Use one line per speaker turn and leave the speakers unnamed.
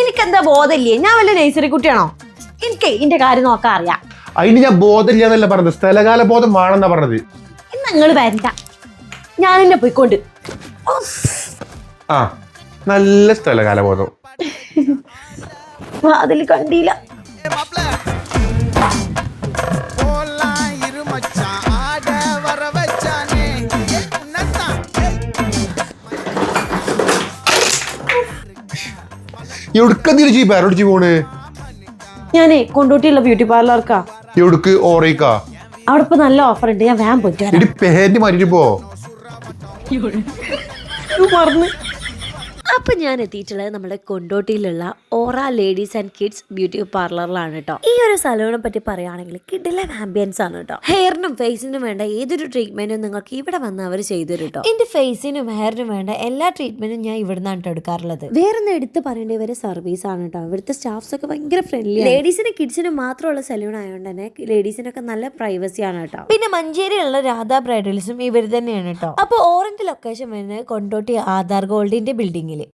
എനിക്കെന്താ ബോധമില്ലേ? ഞാൻ വല്ല നേഴ്സറി കുട്ടിയാണോ? എനിക്ക് ഇതിന്റെ കാര്യം നോക്കാൻ അറിയാം.
അതിന് ഞാൻ ബോധമില്ല എന്നല്ല പറഞ്ഞത്. സ്ഥലകാല ബോധം വേണമെന്നാ പറഞ്ഞത്.
ഇന്ന് നിങ്ങൾ വരണ്ട. ഞാൻ എന്നെ പോയിക്കൊണ്ട്.
ആ നല്ല സ്ഥലകാല ബോധം.
അതിൽ കണ്ടില്ല.
എവിടുക്ക തിരിച്ചു പേരോടിച്ച് പോണ്?
ഞാനേ കൊണ്ടോട്ടിയുള്ള ബ്യൂട്ടി പാർലർക്കാ
എവിടുക്ക്? ഓറേക്കാ.
അവിടെ ഇപ്പൊ നല്ല ഓഫർ ഉണ്ട്. ഞാൻ വേഗം പോയിട്ട് വരാം.
ഇടി പേന്റ് മാറ്റിട്ട് പോ.
മറന്ന്.
അപ്പൊ ഞാൻ എത്തിയിട്ടുള്ളത് നമ്മുടെ കൊണ്ടോട്ടിയിലുള്ള aura ladies and kids beauty പാർലറിലാണ് കേട്ടോ ഈ ഒരു സലൂണിനെ പറ്റി പറയുകയാണെങ്കിൽ കിഡിലെ ആംബിയൻസ് ആണ് കേട്ടോ ഹെയറിനും ഫേസിനും വേണ്ട ഏതൊരു ട്രീറ്റ്മെന്റും നിങ്ങൾക്ക് ഇവിടെ വന്ന് അവർ ചെയ്തു കേട്ടോ എന്റെ ഫേസിനും ഹെയറിനും വേണ്ട എല്ലാ ട്രീറ്റ്മെന്റും ഞാൻ ഇവിടെ നിന്നാണ് എടുക്കാറുള്ളത്. വേറെ ഒന്ന് എടുത്ത് പറയേണ്ട ഇവരെ സർവീസ് ആണ് കേട്ടോ ഇവിടുത്തെ സ്റ്റാഫ്സ് ഒക്കെ ഭയങ്കര ഫ്രണ്ട്ലി ലേഡീസിനും കിഡ്സിനും മാത്രമുള്ള സലൂൺ ആയതുകൊണ്ട് തന്നെ ലേഡീസിനൊക്കെ നല്ല പ്രൈവസി ആണ് കേട്ടോ പിന്നെ മഞ്ചേരിയിലുള്ള രാധാ ബ്രൈഡൽസും ഇവർ തന്നെയാണ് കേട്ടോ അപ്പോൾ ഓറഞ്ച് ലൊക്കേഷൻ വരുന്നത് കൊണ്ടോട്ടി ആധാർ ഗോൾഡിന്റെ ബിൽഡിങ്ങിൽ